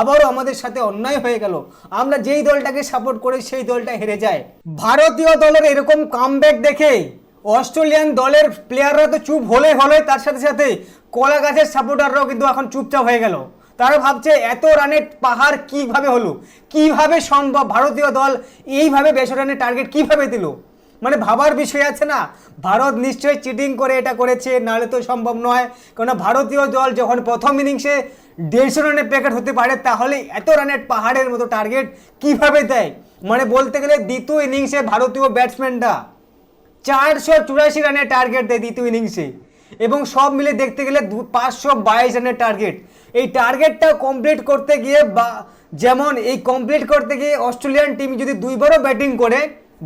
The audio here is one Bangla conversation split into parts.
আবারও আমাদের সাথে অন্যায় হয়ে গেল। আমরা যেই দলটাকে সাপোর্ট করে, সেই দলটা হেরে যায়। ভারতীয় দলের এরকম কামব্যাক দেখে অস্ট্রেলিয়ান দলের প্লেয়াররা তো চুপ হলে হলে তার সাথে সাথে কলা গাছের সাপোর্টাররাও কিন্তু এখন চুপচাপ হয়ে গেল। তারা ভাবছে, এত রানের পাহাড় কীভাবে হলো? কীভাবে সম্ভব? ভারতীয় দল এইভাবে বেশি রানের টার্গেট কীভাবে দিল? মানে ভাবার বিষয় আছে না? ভারত নিশ্চয়ই চিটিং করে এটা করেছে, নাহলে তো সম্ভব নয়। কারণ ভারতীয় দল যখন প্রথম ইনিংসে দেড়শো রানের প্যাকেট হতে পারে, তাহলে এত রানের পাহাড়ের মতো টার্গেট কীভাবে দেয়? মানে বলতে গেলে দ্বিতীয় ইনিংসে ভারতীয় ব্যাটসম্যানরা চারশো চুরাশি রানের টার্গেট দেয় দ্বিতীয় ইনিংসে এবং সব মিলে দেখতে গেলে দু, পাঁচশো বাইশ রানের টার্গেট এই টার্গেটটা কমপ্লিট করতে গিয়ে বা, যেমন এই কমপ্লিট করতে গিয়ে অস্ট্রেলিয়ান টিম যদি দুইবারও ব্যাটিং করে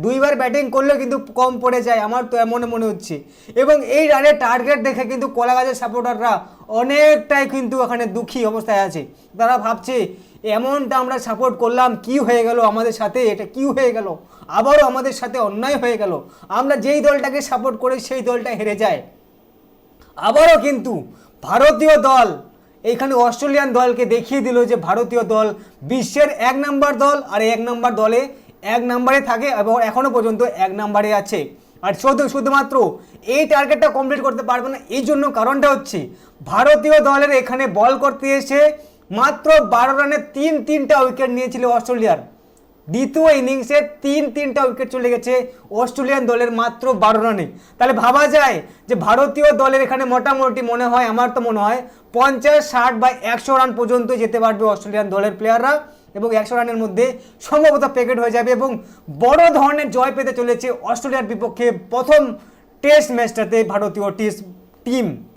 দুইবার ব্যাটিং করলে কিন্তু কম পড়ে যায়, আমার তো এমন মনে হচ্ছে। এবং এই রানের টার্গেট দেখে কিন্তু কলাগাছের সাপোর্টাররা অনেকটাই কিন্তু এখানে দুঃখী অবস্থায় আছে। তারা ভাবছে এমনটা আমরা সাপোর্ট করলাম, কি হয়ে গেল আমাদের সাথে? এটা কি হয়ে গেল? আবারও আমাদের সাথে অন্যায় হয়ে গেল। আমরা যেই দলটাকে সাপোর্ট করে, সেই দলটা হেরে যায়। আবারও কিন্তু ভারতীয় দল, এইখানে অস্ট্রেলিয়ান দলকে দেখিয়ে দিল যে ভারতীয় দল বিশ্বের এক নম্বর দল আর এক নম্বর দলে এক নম্বরে থাকে এবং এখনও পর্যন্ত এক নম্বরে আছে। আর শুধু, শুধুমাত্র এই টার্গেটটা কমপ্লিট করতে পারবে না, এই জন্য কারণটা হচ্ছে ভারতীয় দলের এখানে বল করতে এসে মাত্র বারো রানে তিন, তিনটা উইকেট নিয়েছিল অস্ট্রেলিয়ার। দ্বিতীয় ইনিংসে তিন, তিনটা উইকেট চলে গেছে অস্ট্রেলিয়ান দলের মাত্র বারো রানে তাহলে ভাবা যায় যে ভারতীয় দলের এখানে মোটামুটি মনে হয়, আমার তো মনে হয়, পঞ্চাশ, ষাট বা একশো রান পর্যন্ত যেতে পারবে অস্ট্রেলিয়ান দলের প্লেয়াররা এবং একশো রানের মধ্যে সম্ভবত প্যাকেট হয়ে যাবে এবং বড় ধরনের জয় পেতে চলেছে অস্ট্রেলিয়ার বিপক্ষে প্রথম টেস্ট ম্যাচটাতে ভারতীয় টেস্ট টিম।